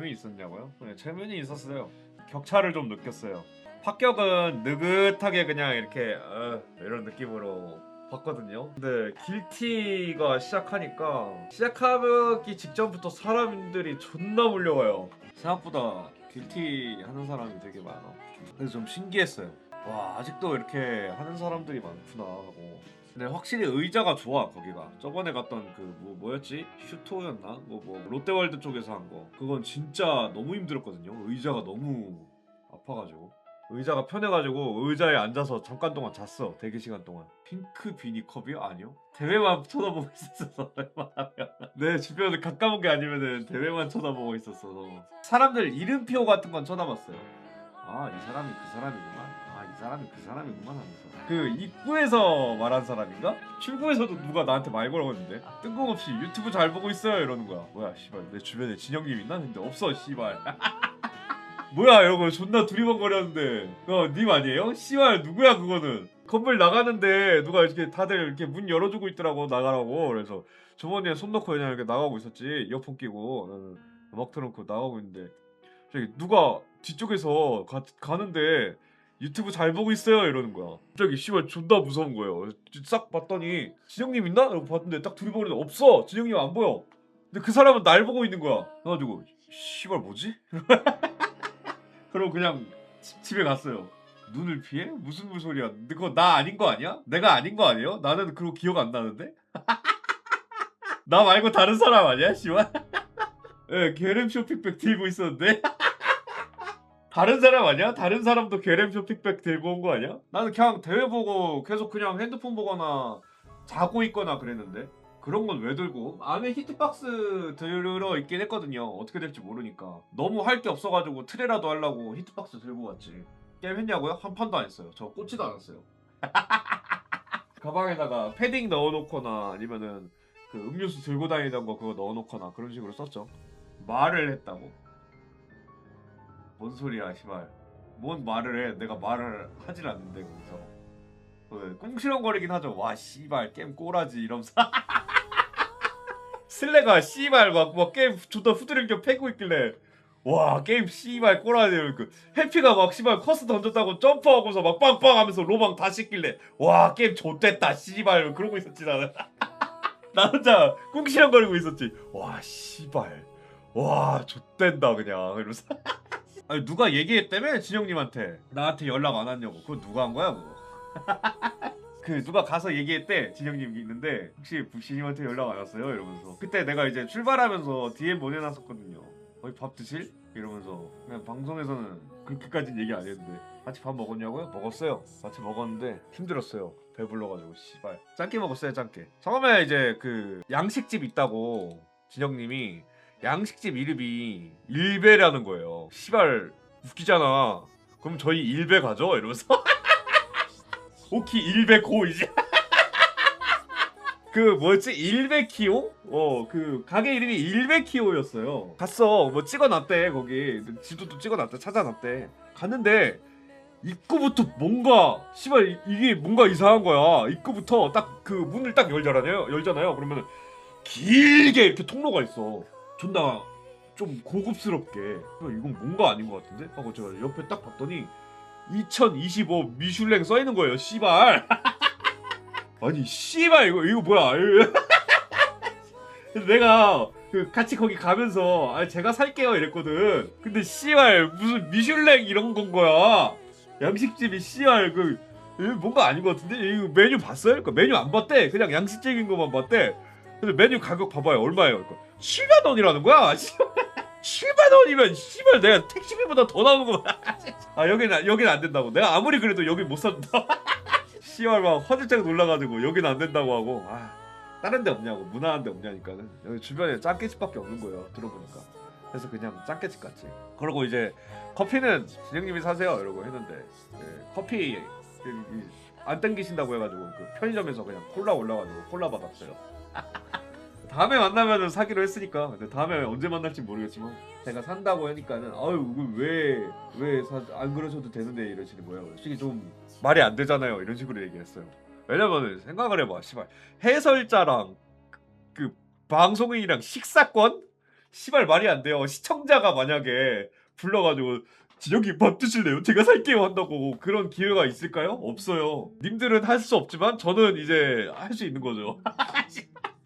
체면이 있었냐고요? 네, 체면이 있었어요. 격차를 좀 느꼈어요. 합격은 느긋하게 그냥 이렇게 어, 이런 느낌으로 봤거든요. 근데 길티가 시작하니까 시작하기 직전부터 사람들이 존나 몰려와요. 생각보다 길티 하는 사람이 되게 많아. 그래서 좀 신기했어요. 와 아직도 이렇게 하는 사람들이 많구나 하고. 근데 확실히 의자가 좋아 거기가. 저번에 갔던 그뭐 뭐였지? 슈토였나? 뭐 뭐 롯데월드 쪽에서 한 거. 그건 진짜 너무 힘들었거든요. 의자가 너무 아파가지고. 의자가 편해가지고 의자에 앉아서 잠깐 동안 잤어 대기 시간 동안 핑크 비니 컵이요? 아니요 대회만 쳐다보고 있었어 내 주변을 가까운 게 아니면은 대회만 쳐다보고 있었어 사람들 이름표 같은 건 쳐다봤어요 아 이 사람이 그 사람이구만 아이 사람이 그 사람이구만 하면서. 그 입구에서 말한 사람인가? 출구에서도 누가 나한테 말 걸었는데? 뜬금없이 유튜브 잘 보고 있어요 이러는 거야. 뭐야 씨발. 내 주변에 진영님 있나? 근데 없어 씨발. 뭐야 이러고 존나 두리번거렸는데. 어님 아니에요? 씨발 누구야 그거는? 건물 나가는데 누가 이렇게 다들 이렇게 문 열어주고 있더라고 나가라고. 그래서 주머니에 손 넣고 그냥 이렇게 나가고 있었지. 이어폰 끼고. 음악 틀어놓고 나가고 있는데. 저기 누가 뒤쪽에서 가, 가는데 유튜브 잘 보고 있어요 이러는 거야 갑자기 씨발 존나 무서운 거예요 싹 봤더니 진영님 있나? 이러고 봤는데 딱 두리번거리는데 없어 진영님 안 보여 근데 그 사람은 날 보고 있는 거야 그래가지고 씨발 뭐지? 그럼 그냥 집- 집에 갔어요. 눈을 피해? 무슨 소리야? 근데 그거 나 아닌 거 아니야? 내가 아닌 거 아니에요? 나는 그거 기억 안 나는데? 나 말고 다른 사람 아니야? 씨발? 예, 게렘 쇼핑백 들고 있었는데? 다른 사람 아니야? 다른 사람도 게렘 쇼핑백 들고 온 거 아니야? 나는 그냥 대회 보고 계속 그냥 핸드폰 보거나 자고 있거나 그랬는데 그런 건 왜 들고? 안에 히트박스 들어 있긴 했거든요. 어떻게 될지 모르니까. 너무 할 게 없어가지고 트레라도 하려고 히트박스 들고 갔지. 게임 했냐고요? 한 판도 안 했어요. 저 꽂지도 않았어요. 가방에다가 패딩 넣어놓거나 아니면은 그 음료수 들고 다니던 거 그거 넣어놓거나 그런 식으로 썼죠. 말을 했다고? 뭔 소리야, 시발. 뭔 말을 해? 내가 말을 하질 않는데 거기서. 그 꿍시렁거리긴 하죠. 와, 씨발 게임 꼬라지 이러면서. 슬레가 씨발 막, 막 게임 존나 후드링겨 패고 있길래 와 게임 씨발 꼬라지 그 해피가 막 씨발 커스 던졌다고 점프하고서 막 빵빵 하면서 로망 다 씻길래 와 게임 좆됐다 씨발 그러고 있었지 나는 나 혼자 꿍시렁거리고 있었지 와 씨발 와 좆된다 그냥 이러면서 아니 누가 얘기했다며? 진영님한테. 나한테 연락 안 왔냐고. 그거 누가 한 거야 그거? 그 누가 가서 얘기했대? 진영님 있는데 혹시 부시님한테 연락 안 왔어요? 이러면서. 그때 내가 이제 출발하면서 DM 보내놨었거든요 거기 밥 드실? 이러면서. 그냥 방송에서는 그렇게까지 얘기 안 했는데 같이 밥 먹었냐고요? 먹었어요 같이 먹었는데 힘들었어요. 배불러가지고 씨발. 짱게 먹었어요 짱게 처음에 이제 그 양식집 있다고 진영님이 양식집 이름이 일배라는 거예요. 씨발 웃기잖아. 그럼 저희 일배 가죠? 이러면서. 오키 일베코 이제. 그 뭐였지? 일베키오? 어 그 가게 이름이 일베키오였어요. 갔어. 뭐 찍어놨대 거기. 지도도 찍어놨대 찾아놨대. 갔는데 입구부터 뭔가 씨발 이- 이게 뭔가 이상한 거야. 입구부터 딱 그 문을 딱 열잖아요. 열잖아요. 그러면 길게 이렇게 통로가 있어 존나 좀 고급스럽게 어, 이건 뭔가 아닌 것 같은데 하고 제가 옆에 딱 봤더니 2025 미슐랭 써 있는 거예요. 씨발. 아니 씨발 이거 이거 뭐야? 내가 그 같이 거기 가면서 아 제가 살게요 이랬거든. 근데 씨발 무슨 미슐랭 이런 건 거야. 양식집이 씨발 그 뭔가 아닌 것 같은데 이거 메뉴 봤어요? 그러니까 메뉴 안 봤대. 그냥 양식적인 것만 봤대. 근데 메뉴 가격 봐봐요 얼마예요? 그러니까 7만 원이라는 거야. 씨발. 7만 원이면 씨발 내가 택시비보다 더 나오는 거 아 여기는 여기는 안 된다고. 내가 아무리 그래도 여기 못 산다. 씨발 막 화들짝 놀라가지고 여기는 안 된다고 하고 아 다른 데 없냐고 무난한 데 없냐니까는 여기 주변에 짱깨집밖에 없는 거예요. 들어보니까. 그래서 그냥 짱깨집 갔지. 그러고 이제 커피는 진영님이 사세요 이러고 했는데 예, 커피 안 땡기신다고 해가지고 그 편의점에서 그냥 콜라 올라가지고 콜라 받았어요. 다음에 만나면은 사기로 했으니까 다음에 언제 만날지 모르겠지만 제가 산다고 하니까는 아유 왜왜안 그러셔도 되는데 이러시는 거예요. 솔직히 좀 말이 안 되잖아요. 이런 식으로 얘기했어요. 왜냐면은 생각을 해봐, 씨발 해설자랑 그, 그 방송인이랑 식사권 시발 말이 안 돼요. 시청자가 만약에 불러가지고 진혁이 밥 드실래요? 제가 살게요 한다고 그런 기회가 있을까요? 없어요. 님들은 할 수 없지만 저는 이제 할 수 있는 거죠.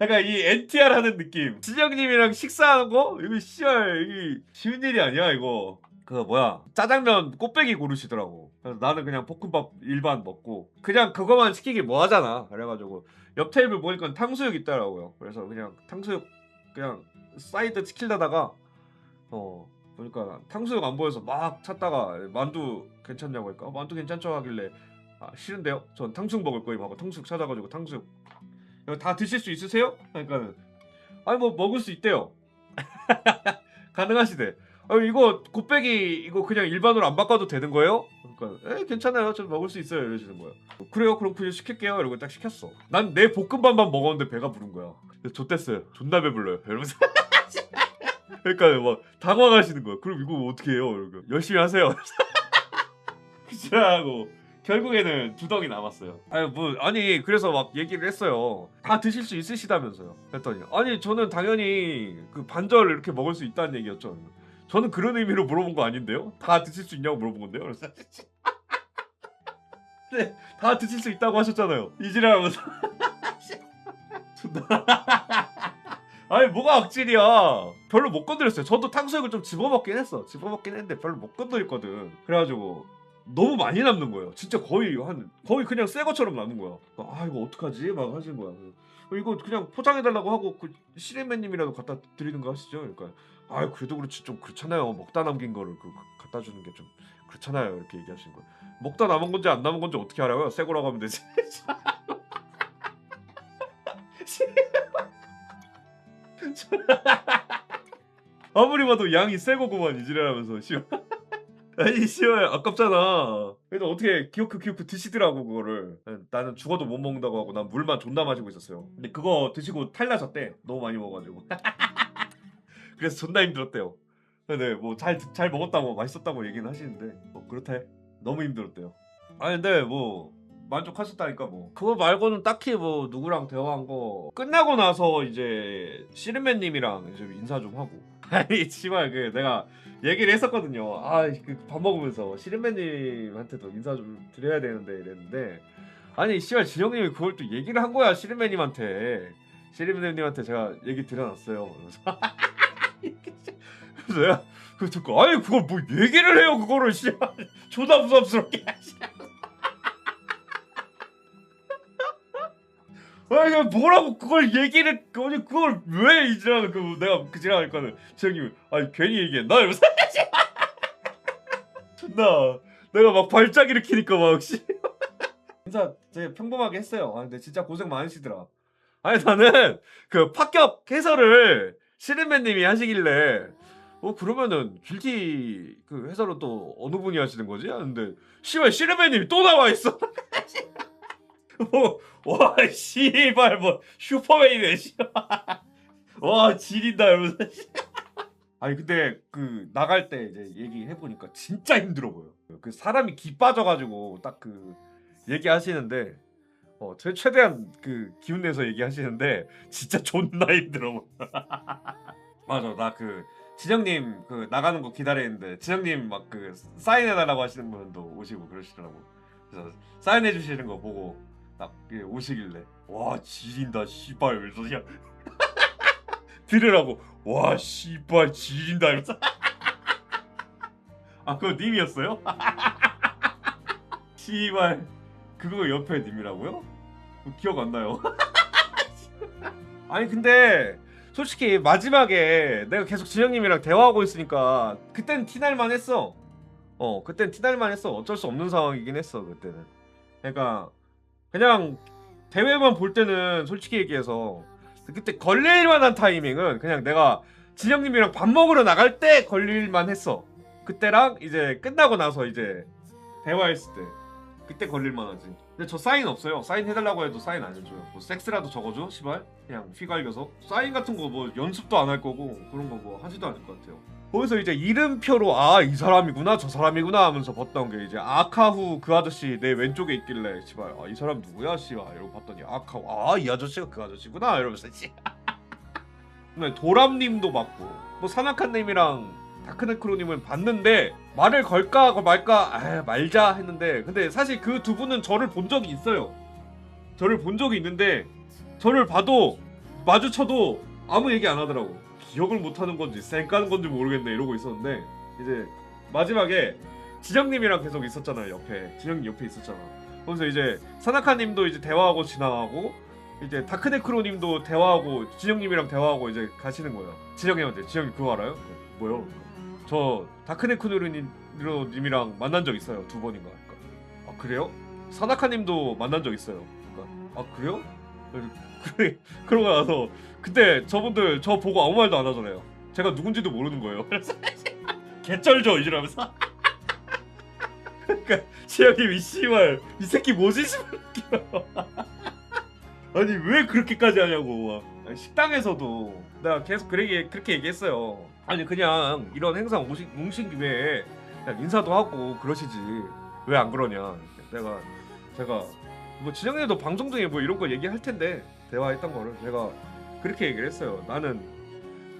약간 이 NTR 하는 느낌. 진영님이랑 식사하는 거 이거 이 쉬운 일이 아니야 이거. 그 뭐야 짜장면 꽃배기 고르시더라고. 그래서 나는 그냥 볶음밥 일반 먹고 그냥 그거만 시키기 뭐하잖아. 그래가지고 옆 테이블 보니까 탕수육 있더라고요. 그래서 그냥 탕수육 그냥 사이드 시킬다다가 어 보니까 탕수육 안 보여서 막 찾다가 만두 괜찮냐고 할까? 만두 괜찮죠 하길래 아 싫은데요? 전 탕수육 먹을 거예요 하고 탕수육 찾아가지고 탕수육 다 드실 수 있으세요? 그러니까 아니 뭐 먹을 수 있대요. 가능하시대. 아 이거 곱빼기 이거 그냥 일반으로 안 바꿔도 되는 거예요? 그러니까 에 괜찮아요. 저 먹을 수 있어요. 이러시는 거야 그래요? 그럼 그냥 시킬게요. 이러고 딱 시켰어. 난 내 볶음밥만 먹었는데 배가 부른 거야. 좆됐어요. 존나 배불러요. 이러면서. 그러니까 막 당황하시는 거야. 그럼 이거 어떻게 해요? 이러고. 열심히 하세요. 그치라고 결국에는 두 덩이 남았어요. 아니 뭐 아니 그래서 막 얘기를 했어요. 다 드실 수 있으시다면서요. 했더니 아니 저는 당연히 그 반절 이렇게 먹을 수 있다는 얘기였죠. 저는 그런 의미로 물어본 거 아닌데요. 다 드실 수 있냐고 물어본 건데요. 그래서 네, 다 드실 수 있다고 하셨잖아요. 이지랄하면서 아니 뭐가 악질이야 별로 못 건드렸어요 저도 탕수육을 좀 집어먹긴 했어 집어먹긴 했는데 별로 못 건드렸거든 그래가지고 너무 많이 남는 거예요. 진짜 거의 한 거의 그냥 새 것처럼 남은 거야. 아 이거 어떡하지? 막 하시는 거야. 이거 그냥 포장해 달라고 하고 그 시리맨님이라도 갖다 드리는 거 하시죠. 그러니까 아 그래도 그렇지. 좀 그렇잖아요. 먹다 남긴 거를 그 갖다 주는 게 좀 그렇잖아요. 이렇게 얘기하시는 거예요 먹다 남은 건지 안 남은 건지 어떻게 알아요? 새 거라고 하면 되지. 아무리 봐도 양이 새 거구만 이지랄하면서. 씨발 아니 씨발 아깝잖아. 그래도 어떻게 기어크 기어크 드시더라고 그거를. 나는 죽어도 못 먹는다고 하고 난 물만 존나 마시고 있었어요. 근데 그거 드시고 탈나셨대. 너무 많이 먹어가지고. 그래서 존나 힘들었대요. 근데 뭐 잘 잘 먹었다고 맛있었다고 얘기는 하시는데. 뭐 그렇대 너무 힘들었대요. 아니 근데 뭐 만족하셨다니까 뭐. 그거 말고는 딱히 뭐 누구랑 대화한 거 끝나고 나서 이제 시르맨님이랑 이제 인사 좀 하고. 아니 씨발 그 내가 얘기를 했었거든요. 아그 밥 먹으면서 시르맨님한테도 인사 좀 드려야 되는데 이랬는데. 아니 씨발 진영님이 그걸 또 얘기를 한 거야 시르맨님한테. 시르맨님한테 제가 얘기 드려놨어요. 그래서 그래서 내가 그 듣고 아니 그걸 뭐 얘기를 해요 그거를 씨발. 존나 부담스럽게 아니 그냥 뭐라고 그걸 얘기를 아니 그걸 왜 이지랄 그 내가 그 지랄하니까는 지영님이 아니 괜히 얘기했나 이러면서 존나 내가 막 발작 일으키니까 막 씨. 인사 되게 평범하게 했어요. 아 근데 진짜 고생 많으시더라. 아니 나는 그 파격 해설을 시르맨님이 하시길래 어 그러면은 길티 그 해설은 또 어느 분이 하시는 거지? 하는데 씨발 시르맨님이 또 나와 있어. 뭐와 씨발 뭐 슈퍼맨이네. 와 지린다 이러면서 아니 근데 그 나갈 때 이제 얘기해 보니까 진짜 힘들어 보여. 그 사람이 기 빠져가지고 딱 그 얘기하시는데 어 제 최대한 그 기운 내서 얘기하시는데 진짜 존나 힘들어 보여. 맞아. 나 그 진영님 그 나가는 거 기다리는데 진영님 막 그 사인해달라고 하시는 분도 오시고 그러시더라고. 그래서 사인해 주시는 거 보고 딱 예, 오시길래. 와 지린다 씨발. 이러면서 그냥 들으라고. 와 씨발 지린다. 이러면서. 아 그거 님이었어요? 씨발. 그거 옆에 님이라고요? 기억 안 나요? 아니 근데 솔직히 마지막에 내가 계속 진영님이랑 대화하고 있으니까 그땐 티날만 했어. 어 그땐 티날만 했어. 어쩔 수 없는 상황이긴 했어 그때는. 그러니까 그냥 대회만 볼 때는 솔직히 얘기해서 그때 걸릴 만한 타이밍은 그냥 내가 진영님이랑 밥 먹으러 나갈 때 걸릴만 했어. 그때랑 이제 끝나고 나서 이제 대화했을 때 그때 걸릴 만 하지. 근데 저 사인 없어요. 사인 해달라고 해도 사인 안 해줘요. 뭐 섹스라도 적어줘, 시발. 그냥 휘갈겨서 사인 같은 거 뭐 연습도 안 할 거고 그런 거 뭐 하지도 않을 것 같아요. 거기서 이제 이름표로 아 이 사람이구나 저 사람이구나 하면서 봤던 게 이제 아카후 그 아저씨 내 왼쪽에 있길래 씨발 아 이 사람 누구야 씨발 이러고 봤더니 아카후 아 이 아저씨가 그 아저씨구나 이러면서 씨 네, 도람님도 봤고 뭐 사나카님이랑 다크네크로님은 봤는데 말을 걸까 말까 아 말자 했는데 근데 사실 그 두 분은 저를 본 적이 있어요. 저를 본 적이 있는데 저를 봐도 마주쳐도 아무 얘기 안 하더라고. 기억을 못 하는 건지 쌩 까는 건지 모르겠네 이러고 있었는데 이제 마지막에 지정님이랑 계속 있었잖아요 옆에 지정님 옆에 있었잖아. 그래서 이제 사나카님도 이제 대화하고 지나가고 이제 다크네크로님도 대화하고 진영님이랑 대화하고 이제 가시는 거예요. 진영님한테 진영님 그거 알아요? 그, 뭐요? 저 다크네크로님이랑 만난 적 있어요 두 번인가. 그러니까, 아 그래요? 사나카님도 만난 적 있어요. 그러니까, 아 그래요? 그래 그러고 나서 그때 저분들 저 보고 아무 말도 안 하잖아요. 제가 누군지도 모르는 거예요. 개쩔죠 이러면서. 그러니까 지영님 이 씨발 이 새끼 뭐지 씨발 아니 왜 그렇게까지 하냐고 식당에서도 내가 계속 그렇게 그렇게 얘기했어요 아니 그냥 이런 행사 오신, 오신 김에 그냥 인사도 하고 그러시지 왜 안 그러냐 내가 제가 뭐 진영님도 방송 중에 뭐 이런 거 얘기할 텐데 대화했던 거를 제가 그렇게 얘기를 했어요. 나는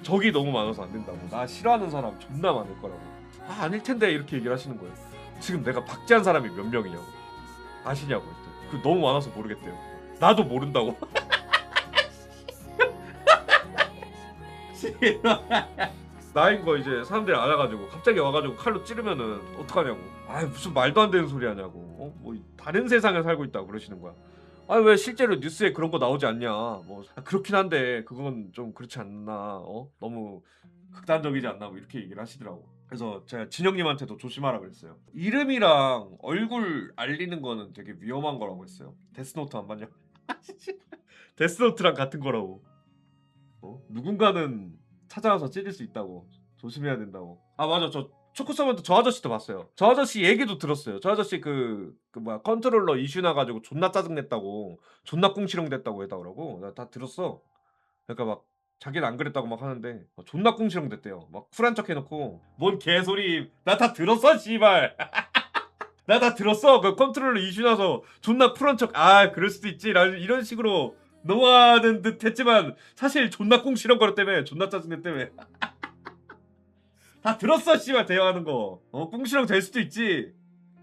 적이 너무 많아서 안 된다고. 나 싫어하는 사람 존나 많을 거라고. 아 아닐 텐데 이렇게 얘기를 하시는 거예요. 지금 내가 박제한 사람이 몇 명이냐고. 아시냐고 했더니. 그 너무 많아서 모르겠대요. 나도 모른다고 나인 거 이제 사람들이 알아가지고 갑자기 와가지고 칼로 찌르면은 어떡하냐고. 아 무슨 말도 안 되는 소리 하냐고. 어? 뭐 다른 세상에 살고 있다고 그러시는 거야. 아 왜 실제로 뉴스에 그런 거 나오지 않냐. 뭐 아, 그렇긴 한데 그건 좀 그렇지 않나. 어? 너무 극단적이지 않나 뭐 이렇게 얘기를 하시더라고. 그래서 제가 진영님한테도 조심하라 그랬어요. 이름이랑 얼굴 알리는 거는 되게 위험한 거라고 했어요. 데스노트 안 봤냐? 데스노트랑 같은 거라고. 어? 누군가는 찾아와서 찌를 수 있다고. 조심해야 된다고. 아 맞아. 저 초코서먼트 저 아저씨도 봤어요. 저 아저씨 얘기도 들었어요. 저 아저씨 그, 그 뭐야 컨트롤러 이슈 나가지고 존나 짜증냈다고 존나 꿍시렁 됐다고 했다 그러고. 나 다 들었어. 그러니까 막 자기는 안 그랬다고 막 하는데 어, 존나 꿍시렁 됐대요. 막 쿨한 척 해놓고. 뭔 개소리. 나 다 들었어 씨발. 나 다 들었어. 그 컨트롤러 이슈 나서 존나 쿨한 척아 그럴 수도 있지. 라는 이런 식으로 넘어가는 듯 했지만 사실 존나 꿍시렁 거렸다며 존나 짜증냈다며 다 들었어 씨발 대화하는 거어 꿍시렁 될 수도 있지.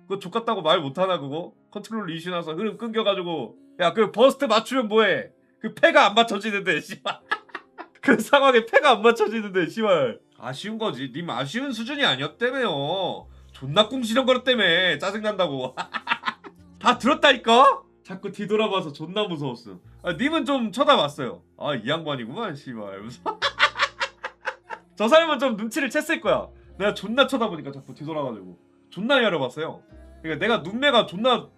그거 족같다고 말 못하나 그거? 컨트롤러 이슈 나서 흐름 끊겨가지고. 야 그 버스트 맞추면 뭐해? 그 패가 안 맞춰지는데 씨발. 그 상황에 패가 안 맞춰지는데 씨발. 아쉬운 거지. 님 아쉬운 수준이 아니었다며요. 존나 꿍시렁 거렸다며 짜증난다고. 다 들었다니까? 자꾸 뒤돌아봐서 존나 무서웠음 아, 님은 좀 쳐다봤어요. 아 이 양반이구만 씨발. 저 사람은 좀 눈치를 챘을 거야. 내가 존나 쳐다보니까 자꾸 뒤돌아가지고. 존나 열어봤어요. 그러니까 내가 눈매가 존나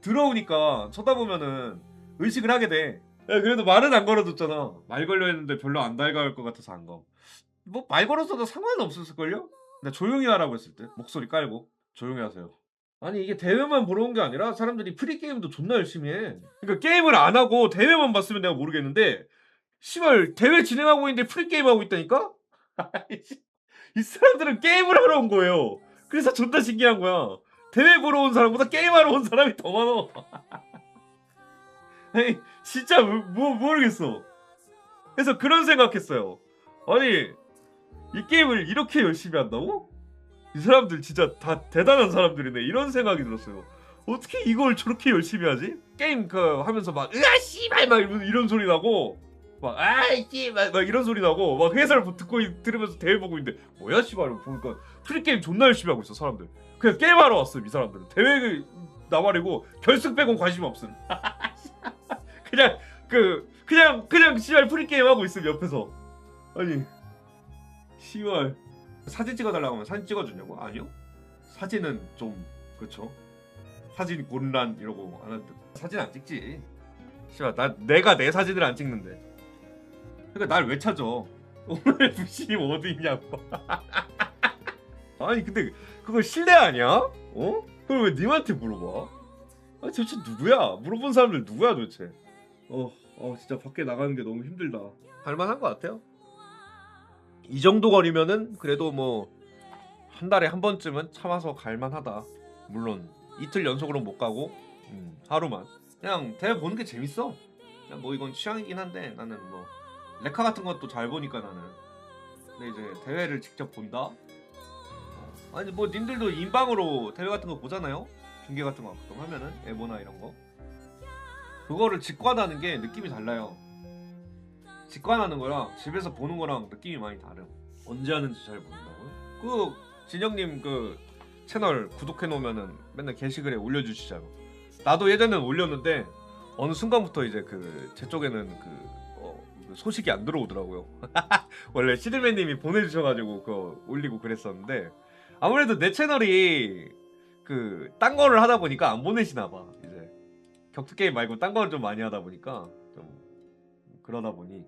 더러우니까 쳐다보면은 의식을 하게 돼. 야, 그래도 말은 안 걸어줬잖아. 말 걸려 했는데 별로 안 달가울 것 같아서 안 검 뭐 말 걸어서도 상관은 없었을걸요? 나 조용히 하라고 했을 때 목소리 깔고. 조용히 하세요 아니 이게 대회만 보러 온 게 아니라 사람들이 프리게임도 존나 열심히 해. 그러니까 게임을 안 하고 대회만 봤으면 내가 모르겠는데 씨발 대회 진행하고 있는데 프리게임 하고 있다니까? 이 사람들은 게임을 하러 온 거예요. 그래서 존나 신기한 거야. 대회 보러 온 사람보다 게임하러 온 사람이 더 많아. 아니 진짜 뭐, 뭐 모르겠어. 그래서 그런 생각했어요. 아니 이 게임을 이렇게 열심히 한다고? 이 사람들 진짜 다 대단한 사람들이네. 이런 생각이 들었어요. 어떻게 이걸 저렇게 열심히 하지? 게임 그 하면서 막 으아 씨발! 막 이런, 이런 소리 나고 막 아이 씨발! 막 이런 소리 나고 막 해설 듣고 있- 들으면서 대회 보고 있는데 뭐야 씨발! 보니까 프리 게임 존나 열심히 하고 있어 사람들. 그냥 게임하러 왔음 이 사람들은. 대회 나발이고 결승 빼곤 관심 없음. 그냥 그 그냥 그냥 씨발 프리 게임 하고 있음 옆에서. 아니 씨발 사진 찍어달라고 하면 사진 찍어주냐고? 아니요 사진은 좀 그렇죠 사진 곤란 이러고 안 한다 사진 안 찍지 씨발 나 내가 내 사진을 안 찍는데 그러니까 날 왜 찾아 오늘 부심 어디 있냐고 아니 근데 그거 실례 아니야? 어? 그걸 왜 님한테 물어봐? 아 도대체 누구야? 물어본 사람들 누구야 도대체 어, 어 진짜 밖에 나가는 게 너무 힘들다 할만한 것 같아요 이 정도 거리면은 그래도 뭐 한 달에 한 번쯤은 참아서 갈만하다. 물론 이틀 연속으로 못 가고 음, 하루만 그냥 대회 보는 게 재밌어. 그냥 뭐 이건 취향이긴 한데 나는 뭐 레카 같은 것도 잘 보니까 나는. 근데 이제 대회를 직접 본다? 어, 아니 뭐 님들도 인방으로 대회 같은 거 보잖아요? 중계 같은 거 가끔 하면은 에보나 이런 거. 그거를 직관하는 게 느낌이 달라요. 직관하는 거랑 집에서 보는 거랑 느낌이 많이 다름. 언제 하는지 잘 모른다고요? 그 진영님 그 채널 구독해 놓으면은 맨날 게시글에 올려주시잖아. 나도 예전에 올렸는데 어느 순간부터 이제 그 제 쪽에는 그, 어, 그 소식이 안 들어오더라고요. 원래 시드맨님이 보내주셔가지고 그거 올리고 그랬었는데 아무래도 내 채널이 그 딴 거를 하다 보니까 안 보내시나 봐. 이제 격투 게임 말고 딴 거를 좀 많이 하다 보니까 좀 그러다 보니